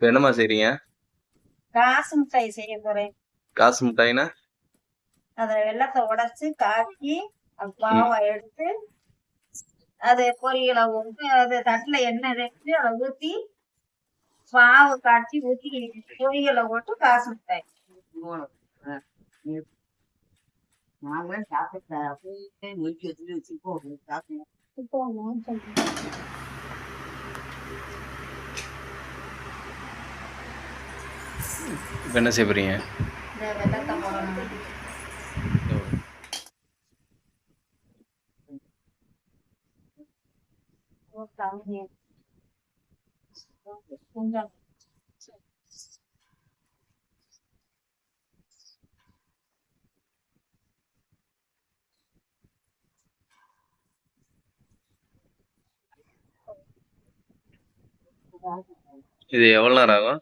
இப்போ என்னம்மா செய்றீங்க? காசு மிட்டாய் செய்ய போறேன். காசு மிட்டாய்னா? அதுல வெள்ளத்தை உடைச்சு அது பாவை எடுத்து அது பொரியலை ஊற்றி அது தட்டுல எண்ணெய் வச்சு அதை ஊத்தி பாவை காய்ச்சி ஊத்தி பொரியலை போட்டு காசு மிட்டாய். நாங்களே சாப்பிட்டு நொறுக்கி வச்சுட்டு வச்சுப்போம் சாப்பிடுவோம் இப்போ என்ன செய்ய போறீங்க? இது எவ்வளோ நேரம் ஆகும்?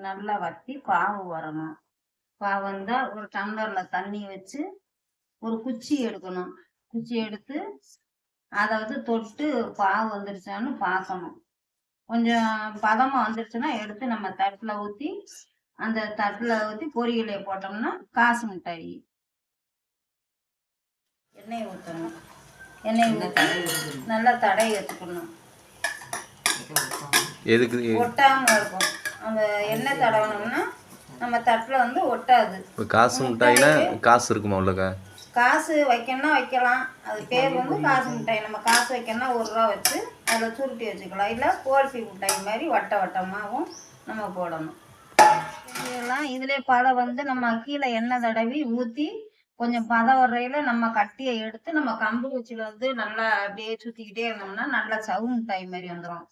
நல்லா வட்டி பாவு வரணும். பாவு வந்தா ஒரு டம்ளர்ல தண்ணி வச்சு ஒரு குச்சி எடுக்கணும். குச்சி எடுத்து அதை வந்து தொட்டு பாவு வந்துருச்சான்னு பார்க்கணும் கொஞ்சம் பதமா வந்துருச்சுன்னா எடுத்து நம்ம தட்டுல ஊத்தி அந்த தட்டுல ஊத்தி பொரியலை போட்டோம்னா காசு மிட்டாய். எண்ணெய் ஊற்றணும் எண்ணெய் ஊற்றி நல்லா வச்சுக்கணும் எதுக்கு? ஒட்டாம இருக்கும். அந்த எண்ணெய் தடவனோம்னா நம்ம தட்டுல வந்து ஒட்டாது. இப்போ காசு மிட்டாய்னா காசு இருக்குமா உள்ளக்கா? காசு வைக்கணும்னா வைக்கலாம். அது பேர் வந்து காசு மிட்டாய். நம்ம காசு வைக்கணும்னா ஒரு ரூபா வச்சு அதில் சுருட்டி வச்சுக்கலாம். இல்லை கோல்பி மிட்டாய் மாதிரி வட்ட வட்டமாகவும் நம்ம போடணும். இதெல்லாம் இதிலே பதம் வந்து நம்ம கீழே எண்ணெய் தடவி ஊற்றி கொஞ்சம் பதம் வரையில நம்ம கட்டியை எடுத்து நம்ம கம்பு குச்சியில வந்து நல்லா அப்படியே சுத்திக்கிட்டே இருந்தோம்னா நல்லா சவு மிட்டாய் மாதிரி வந்துடும்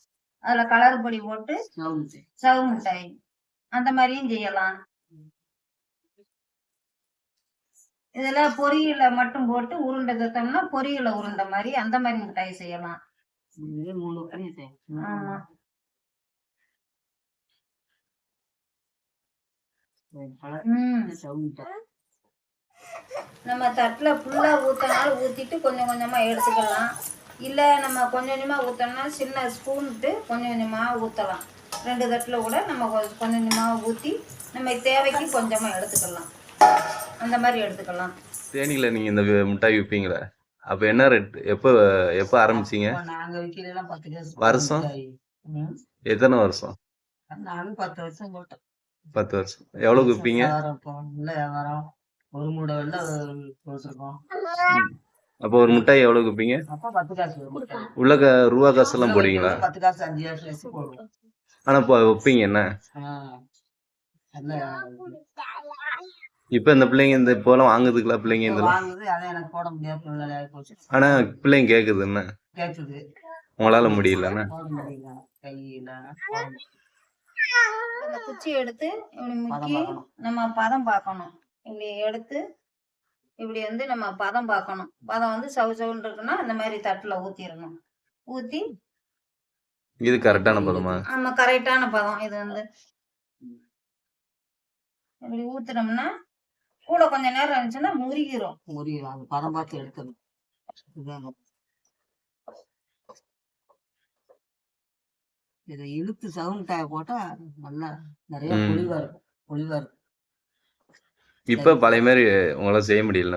அதுல கலர் பொடி போட்டு சவு மிட்டாய். அந்த மாதிரியும் செய்யலாம். இதுல பொரியல மட்டும் போட்டு உருண்டை தத்தோம்னா பொரியல உருண்டை மாதிரி அந்த மாதிரி மிட்டாய் செய்யலாம். நம்ம தட்டுல ஃபுல்லா ஊத்தினாலும் ஊத்திட்டு கொஞ்சம் கொஞ்சமா எடுத்துக்கலாம். இல்ல நம்ம கொஞ்சம் கொஞ்சமா ஊத்தோம்னா சின்ன ஸ்பூன்ட்டு கொஞ்சம் கொஞ்சமா ஊத்தலாம். ரெண்டு தட்டுல கூட நம்ம கொஞ்சம் கொஞ்சமா ஊத்தி நம்ம தேவைக்கு கொஞ்சமா எடுத்துக்கலாம். அந்த மாதிரி எடுத்துக்கலாம். தேனியில் நீங்கள் இந்த மிட்டாய் விற்பீங்களே அப்போ என்ன ரேட் எப்போ எப்போ ஆரம்பிச்சீங்க? காசு வருஷம்? எத்தனை வருஷம்? பத்து வருஷம் போட்டேன். பத்து வருஷம். எவ்வளோக்கு விற்பீங்க ஒரு மூடை அப்போ ஒரு மிட்டாய் எவ்வளோக்கு விற்பீங்க காசு. உள்ள ரூபா காசெல்லாம் போடுவீங்களா? பத்து காசு அஞ்சு காசு ஆனால் இப்போ விற்பீங்க என்ன? இப்போ இந்த பிள்ளைங்க இந்த இப்போலாம் வாங்குறதுக்குலாம் பிள்ளைங்க இந்த வாங்குது அதை எனக்கு போட முடியாத சூழ்நிலை ஆனால் பிள்ளைங்க கேட்குது என்ன? கேக்குது. உங்களால் முடியலண்ணா போட முடியல கையில. அந்த குச்சி எடுத்து இப்படி முக்கி. நம்ம பதம் பார்க்கணும். இப்படி எடுத்து இப்படி வந்து நம்ம பதம் பார்க்கணும். பதம் வந்து சவு சவுன்னு இருக்குன்னா அந்த மாதிரி தட்டுல ஊத்திடணும். ஊத்தி இது கரெக்டான பதமா? ஆமா கரெக்டான பதம். இது வந்து இப்படி ஊத்துனோம்னா கூட கொஞ்ச நேரம் இருந்துச்சுன்னா முறிகிறோம் முடியும் அது பதம் பார்த்து எடுக்கணும். இதை இழுத்து சவுண்ட் டாய போட்டா நல்லா நிறைய ம். பொலிவா இருக்கும். பொலிவா இருக்கும். இப்போ பழைய மாதிரி உங்களால் செய்ய முடியல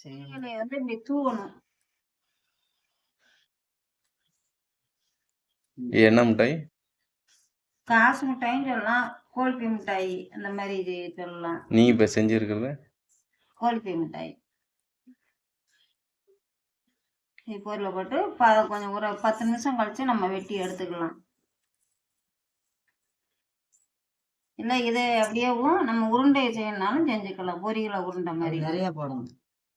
கீழே வந்து இப்படி தூவணும். என்ன மிட்டாய்? காசு மிட்டாயின்னு சொல்லலாம் கோல்பி மிட்டாய் அந்த மாதிரி இது சொல்லலாம். நீங்கள் இப்போ செஞ்சுருக்கிறது? கோழிப்பை மிட்டாய். இது பொருளை போட்டு ப கொஞ்சம் ஒரு பத்து நிமிஷம் கழிச்சு நம்ம வெட்டி எடுத்துக்கலாம். இல்லை இதை அப்படியேவும் நம்ம உருண்டை செய்யணும்னாலும் செஞ்சுக்கலாம். பொரியலை உருண்டை மாதிரி. நிறைய போடணும்.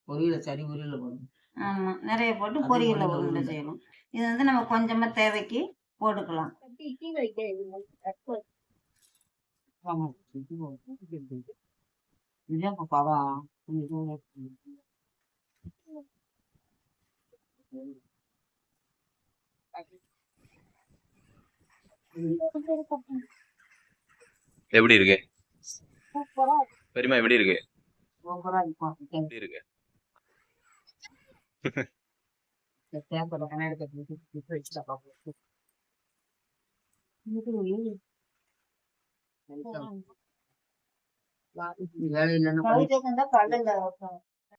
பொரியல சரி பொரியல போடணும். ஆமா நிறைய போட்டு பொரியலை உருண்டை. செய்யணும். இது வந்து நம்ம கொஞ்சமா தேவைக்கு போட்டுக்கலாம். எப்படி இருக்கு? பெரியமா எப்படி இருக்கு? எப்படி இருக்கு இந்த వెళ్తాం